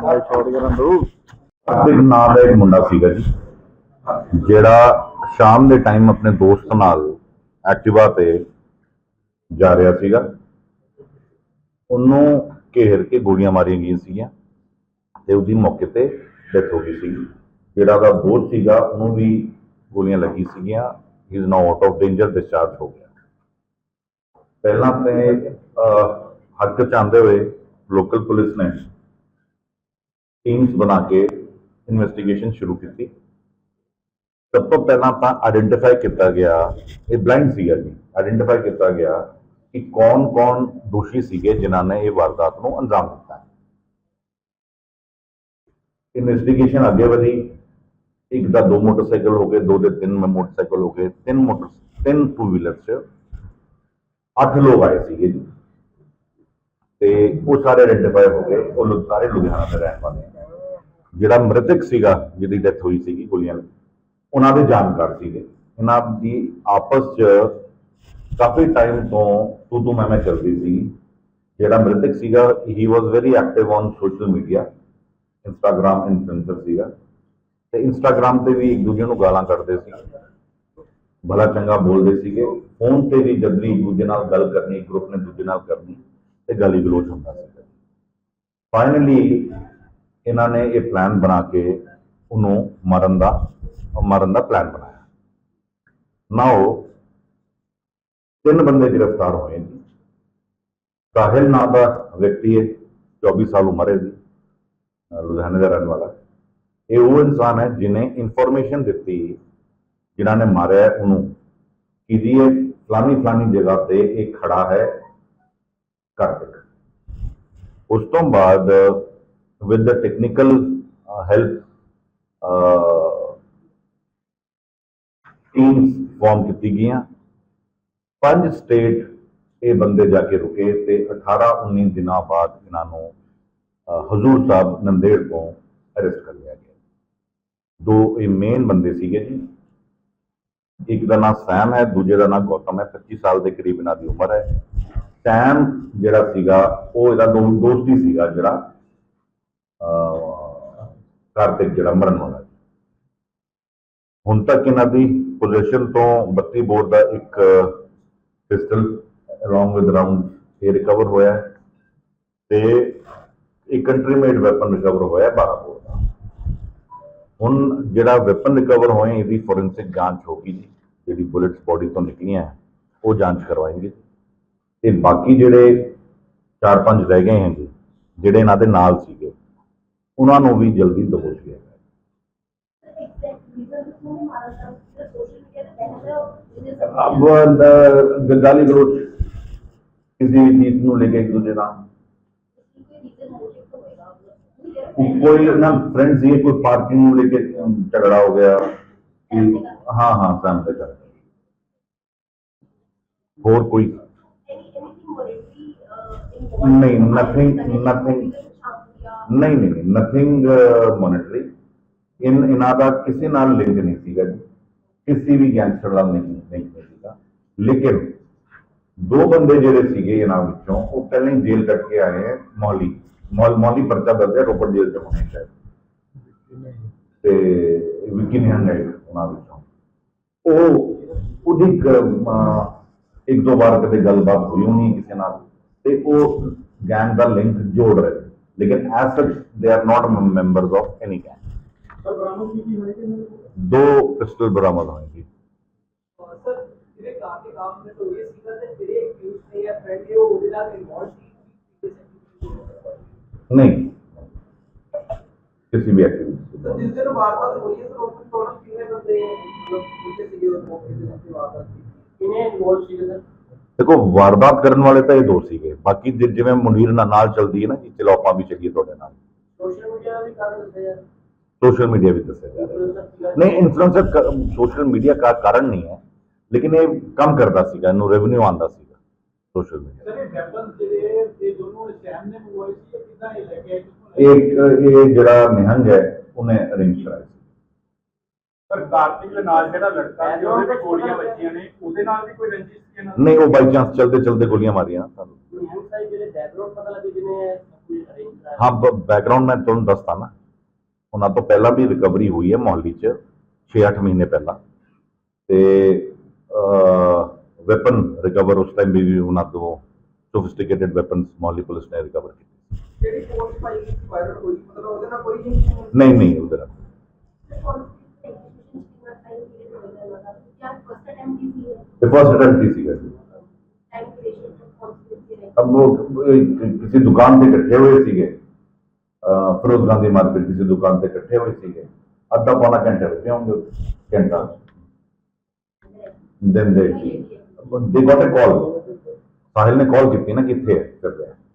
ਛੋੜ ਕਰਨ ਦੋ ਨਾਂ ਦਾ ਇੱਕ ਮੁੰਡਾ ਸੀਗਾ ਜੀ ਜਿਹੜਾ ਸ਼ਾਮ ਦੇ ਟਾਈਮ ਆਪਣੇ ਦੋਸਤ ਨਾਲ ਐਕਟਿਵਾ ਤੇ ਜਾ ਰਿਹਾ ਸੀਗਾ। ਉਹਨੂੰ ਘੇਰ ਕੇ ਗੋਲੀਆਂ ਮਾਰੀਆਂ ਗਈਆਂ ਸੀਗੀਆਂ ਤੇ ਉਹਦੀ ਮੌਕੇ ਤੇ ਡੈਥ ਹੋ ਗਈ ਸੀ। ਜਿਹੜਾ ਉਹਦਾ ਦੋਸਤ ਸੀਗਾ ਉਹਨੂੰ ਵੀ ਗੋਲੀਆਂ ਲੱਗੀ ਸੀਗੀਆਂ। Is now out of danger discharge ਹੋ ਗਿਆ। ਪਹਿਲਾਂ ਤੇ ਅਹ, ਹੱਕ ਚਾਹੁੰਦੇ ਹੋਏ ਲੋਕਲ ਪੁਲਿਸ ਨੇ ਟੀਮਸ ਬਣਾ ਕੇ ਇਨਵੈਸਟੀਗੇਸ਼ਨ ਸ਼ੁਰੂ ਕੀਤੀ। ਸਭ ਤੋਂ ਪਹਿਲਾਂ ਤਾਂ ਆਇਡੈਂਟੀਫਾਈ ਕੀਤਾ ਗਿਆ, ਇਹ ਬਲਾਈਂਡ ਸੀਗਾ ਜੀ। ਆਇਡੈਂਟੀਫਾਈ ਕੀਤਾ ਗਿਆ ਕਿ ਕੌਣ-ਕੌਣ ਦੋਸ਼ੀ ਸੀਗੇ ਜਿਨ੍ਹਾਂ ਨੇ ਇਹ ਵਾਰਦਾਤ ਨੂੰ ਅੰਜਾਮ ਦਿੱਤਾ। ਇਨਵੈਸਟੀਗੇਸ਼ਨ ਅੱਗੇ ਵਧੀ। ਇੱਕ ਦਾ ਦੋ ਮੋਟਰਸਾਈਕਲ ਹੋ ਗਏ, ਦੋ ਦੇ ਤਿੰਨ ਮੋਟਰਸਾਈਕਲ ਹੋ ਗਏ। ਤਿੰਨ ਮੋਟਰ ਤਿੰਨ ਟੂ ਵੀਲਰ 'ਚ ਅੱਠ ਲੋਕ ਆਏ ਸੀਗੇ ਜੀ। ਤੇ ਉਹ ਸਾਰੇ ਆਇਡੈਂਟੀਫਾਈ ਹੋ ਗਏ, ਉਹ ਸਾਰੇ ਲੁਧਿਆਣਾ ਦੇ ਰਹਿਣ ਵਾਲੇ ਜਿਹੜਾ ਮ੍ਰਿਤਕ ਸੀਗਾ, ਜਿਹਦੀ ਡੈਥ ਹੋਈ ਸੀਗੀ ਗੋਲੀਆਂ ਉਹਨਾਂ ਦੇ ਜਾਣਕਾਰ ਸੀਗੇ। ਇਹਨਾਂ ਦੀ ਆਪਸ 'ਚ ਕਾਫੀ ਟਾਈਮ ਤੋਂ ਤੂੰ ਤੂੰ ਮੈਂ ਮੈਂ ਚੱਲਦੀ ਸੀ। ਜਿਹੜਾ ਮ੍ਰਿਤਕ ਸੀਗਾ ਹੀ was very active on social media Instagram influencer ਸੀਗਾ। ਤੇ ਇੰਸਟਾਗ੍ਰam ਤੇ ਵੀ ਇੱਕ ਦੂਜੇ ਨੂੰ ਗਾਲਾਂ ਕੱਢਦੇ ਸੀ। ਭਲਾ ਚੰਗਾ ਬੋਲਦੇ ਸੀਗੇ। ਫੋਨ ਤੇ ਵੀ ਜਦ ਵੀ ਇੱਕ ਦੂਜੇ ਨਾਲ ਗੱਲ ਕਰਨੀ ਗਰੁੱਪ ਨੇ ਦੂਜੇ ਨਾਲ ਕਰਨੀ। ਤੇ ਗਾਲੀ ਗਲੋਚ ਹੁੰਦਾ ਸੀ। ਫਾਈਨਲੀ ਇਹਨਾਂ ਨੇ ਇਹ ਪਲਾਨ ਬਣਾ ਕੇ ਉਹਨੂੰ ਮਾਰਨ ਦਾ ਮਾਰਨ ਦਾ ਪਲਾਨ ਬਣਾਇਆ। ਨਾਓ ਤਿੰਨ ਬੰਦੇ ਗ੍ਰਿਫਤਾਰ ਹੋਏ ਨੇ। ਸਾਹਿਲ ਨਾਂ ਦਾ ਵਿਅਕਤੀ ਹੈ 24 ਸਾਲ ਉਮਰ ਹੈ ਦੀ ਲੁਧਿਆਣੇ ਦਾ ਰਹਿਣ ਵਾਲਾ। ਇਹ ਉਹ ਇਨਸਾਨ ਹੈ ਜਿਨੇ ਇਨਫੋਰਮੇਸ਼ਨ ਦਿੱਤੀ ਜਿਨ੍ਹਾਂ ਨੇ ਮਾਰਿਆ ਉਹਨੂੰ। ਕਿ ਜੀ ਇਹ ਫਲਾਨੀ ਫਲਾਨੀ ਜਗ੍ਹਾ ਤੇ ਇਹ ਖੜਾ ਹੈ ਕਾਰਤਿਕ ਉਸ ਤੋਂ ਬਾਅਦ with the technical help teams form ਕੀਤੀ ਗਈਆਂ ਪੰਜ ਸਟੇਟ ਇਹ ਬੰਦੇ ਜਾ ਕੇ ਰੁਕੇ ਤੇ 18 19 ਦਿਨਾਂ ਬਾਅਦ ਇਹਨਾਂ ਨੂੰ ਅਹ, ਹਜ਼ੂਰ ਸਾਹਿਬ ਨੰਦੇੜ ਤੋਂ ਅਰੈਸਟ ਕਰ ਲਿਆ ਗਿਆ ਦੋ ਇਹ ਮੇਨ ਬੰਦੇ ਸੀਗੇ ਜੀ ਇੱਕ ਦਾ ਨਾਮ ਸੈਮ ਹੈ ਦੂਜੇ ਦਾ ਨਾਮ ਗੌਤਮ ਹੈ 25 ਸਾਲ ਦੇ ਕਰੀਬ ਇਹਨਾਂ ਦੀ ਉਮਰ ਹੈ ਸੈਮ ਜਿਹੜਾ ਸੀਗਾ ਉਹ ਇਹਦਾ ਦੋ ਦੋਸਤ ਹੀ ਸੀਗਾ ਜਿਹੜਾ ਅਹ, ਕਾਰਤਿਕ ਜਿਹੜਾ ਮਰਨ ਵਾਲਾ ਹੁਣ ਤੱਕ ਇਹਨਾਂ ਦੀ ਪੋਜੀਸ਼ਨ ਤੋਂ 32 ਬੋਰ ਦਾ ਇੱਕ ਪਿਸਟਲ ਅਲੋਂਗ ਵਿਦ ਰਾਉਂਡ ਇਹ ਰਿਕਵਰ ਹੋਇਆ ਹੈ ਤੇ ਇੱਕ ਕੰਟਰੀ ਮੇਡ ਵੈਪਨ ਰਿਕਵਰ ਹੋਇਆ ਹੈ 12 ਬੋਰ ਦਾ। ਹੁਣ ਜਿਹੜਾ ਵੈਪਨ ਰਿਕਵਰ ਹੋਏ ਇਹਦੀ ਫੋਰੈਂਸਿਕ ਜਾਂਚ ਹੋਗੀ ਜੀ। ਜਿਹੜੀ ਬੁਲੇਟਸ ਬੋਡੀ ਤੋਂ ਨਿਕਲੀਆਂ ਉਹ ਜਾਂਚ ਕਰਵਾਏंगे ਤੇ ਬਾਕੀ ਜਿਹੜੇ 4-5 ਰਹਿ ਗਏ ਹਨ ਜੀ ਜਿਹੜੇ ਇਹਨਾਂ ਦੇ ਨਾਲ ਸੀਗੇ ਉਹਨਾਂ ਨੂੰ ਵੀ ਜਲਦੀ ਦਬੋਚ ਲਿਆ ਜਾਏਗਾ अब अ, गाली गलोच किसी भी चीज ਨੂੰ ਲੈ ਕੇ ਇੱਕ ਦੂਜੇ ਨਾਲ ਕੋਈ ਨਾ ਫਰੈਂਡ ਸੀ ਕੋਈ ਪਾਰਕਿੰਗ ਨੂੰ ਲੈ ਕੇ ਅਮ, ਝਗੜਾ ਹੋ ਗਿਆ ਕਿ ਹਾਂ ਹਾਂ ਸਾਹਮ ਤੇ ਨਹੀਂ ਨਹੀਂ ਨਥਿੰਗ ਮੋਨਿਟਰੀ uh, ਇਨ, ਇਹਨਾਂ ਦਾ ਕਿਸੇ ਨਾਲ ਲਿੰਕ ਨਹੀਂ ਸੀਗਾ ਜੀ। ਕਿਸੇ ਵੀ ਗੈਂਗਸਟਰ ਨਾਲ ਨਹੀਂ ਨਹੀਂ ਸੀਗਾ। ਲੇਕਿਨ ਦੋ ਬੰਦੇ ਜਿਹੜੇ ਸੀਗੇ ਇਹਨਾਂ ਵਿੱਚੋਂ, ਉਹ ਪਹਿਲਾਂ ਹੀ ਜੇਲ੍ਹ ਕੱਟ ਕੇ ਆਏ ਹੈ ਮੌਲੀ। ਮੌਲ, ਮੌਲੀ ਪਰਚਾ ਦਰਜ ਹੈ, ਰੋਪੜ ਜੇਲ੍ਹ ਚ ਹੋਣੇ ਸ਼ਾਇਦ ਤੇ ਵਿਕੀ ਨਿਹੰਗ ਹੈ ਇੱਕ ਉਹਨਾਂ ਵਿੱਚੋਂ। ਉਹ, ਉਹਦੀ ਇੱਕ ਦੋ ਵਾਰ ਕਦੇ ਗੱਲਬਾਤ ਹੋਈ ਨਹੀਂ ਕਿਸੇ ਨਾਲ? ਤੇ ਉਹ ਗੈਂਗ ਦਾ ਲਿੰਕ ਜੋੜ ਰਹੇ ਲੇਕਿਨ as such they are not members of any gang sir ਬਰਾਮਦ ਕੀਤੀ ਹੋਈ ਕਿ ਨਹੀਂ ਦੋ ਪਿਸਟਲ ਬਰਾਮਦ ਹੋਏ ਦੇਖੋ ਵਾਰਦਾਤ ਕਰਨ ਵਾਲੇ ਤਾਂ ਇਹ ਦੋ ਸੀਗੇ। ਬਾਕੀ ਜਿ- ਜਿਵੇਂ ਮੁੰਡੀਰ ਨਾਲ ਨਾਲ ਚੱਲਦੀ ਹੈ ਨਾ ਜੀ ਚਲੋ ਆਪਾਂ ਵੀ ਚੱਲੀਏ ਤੁਹਾਡੇ ਨਾਲ। ਸੋਸ਼ਲ ਮੀਡੀਆ ਵੀ ਕਾਰਨ ਦੱਸਿਆ ਜਾ ਸੋਸ਼ਲ ਮੀਡੀਆ ਵੀ ਦੱਸਿਆ ਜਾ ਰਿਹਾ। ਹੈ ਨਹੀਂ ਇਨਫਲੂਐਂਸਰ ਸੋਸ਼ਲ ਮੀਡੀਆ ਦਾ ਕਾਰਨ ਨਹੀਂ ਹੈ ਲੇਕਿਨ ਇਹ ਕੰਮ ਕਰਦਾ ਸੀਗਾ ਇਹਨੂੰ ਰੈਵਨਿਊ ਆਉਂਦਾ ਸੀਗਾ ਸੋਸ਼ਲ ਮੀਡੀਆ ਸਰ ਇਹ ਵੈਪਨ ਜਿਹੜੇ ਇਹ ਦੋਨੋਂ ਸੈਮ ਨੇ ਮੰਗਵਾਏ ਸੀ ਇਹ ਕਿੱਦਾਂ ਇਹ ਲੈ ਕੇ ਆਏ? ਕਿੱਥੋਂ ਲੈ ਕੇ ਇੱਕ ਇਹ ਜਿਹੜਾ ਨਿਹੰਗ ਹੈ ਉਹਨੇ ਅਰੇਂਜ ਕਰਾਇਆ ਸੀ। ਪਰ ਕਾਰਤਿਕ ਨਾਲ ਜਿਹੜਾ ਲੜਕਾ ਸੀ ਉਹਦੇ ਵੀ ਗੋਲੀਆਂ ਵੱਜੀਆਂ ਨੇ। ਉਹਦੇ ਨਾਲ ਵੀ ਕੋਈ ਰੰਜਿਸ਼ ਸੀ ਇਹਨਾਂ? ਨਹੀਂ ਉਹ ਬਾਈ ਚਾਂਸ ਚਲਦੇ ਚਲਦੇ ਗੋਲੀਆਂ ਮਾਰੀਆਂ। ਸਾਨੂੰ ਨਿਹੰਗ ਸਾਹਿਬ ਜਿਹੜੇ ਬੈਕਗ੍ਰਾਉਂਡ ਪਤਾ ਲੱਗੇ ਜਿਹਨੇ ਕੋਈ ਅਰੇਂਜ ਕਰਾਇਆ? ਹਾਂ ਬੈਕਗ੍ਰਾਉਂਡ ਮੈਂ ਤੁਹਾਨੂੰ ਦੱਸਦਾ ਨਾ। ਉਹਨਾਂ ਤੋਂ ਪਹਿਲਾਂ ਵੀ ਰਿਕਵਰੀ ਹੋਈ ਹੈ ਮੋਹਾਲੀ 'ਚ 6-8 ਮਹੀਨੇ ਪਹਿਲਾਂ। ਤੇ ਵੈਪਨ ਰਿਕਵਰ ਉਸ ਟਾਈਮ ਵੀ ਉਹਨਾਂ ਤੋਂ ਸੋਫਿਸਟੀਕੇਟਡ ਵੈਪਨਸ ਮੋਹਾਲੀ ਪੁਲਿਸ ਨੇ ਰਿਕਵਰ ਕੀਤੇ। ਜਿਹੜੀ ਪੋਸਟ ਪਾਈ ਗਈ ਵਾਇਰਲ ਹੋਈ ਮਤਲਬ ਉਹਦੇ ਨਾਲ ਕੋਈ ਨਹੀਂ ਨਹੀਂ ਉਹਦੇ ਨਾਲ। the first letter TC का अब वो किसी दुकान से इकट्ठे हुए थे फिरोज गांधी मार्केट किसी दुकान से इकट्ठे हुए थे अद्धा पौना घंटे रुके होंगे घंटा। देन दे देखो कॉल साहिल ने कॉल की ना, कितने? कर रहे हैं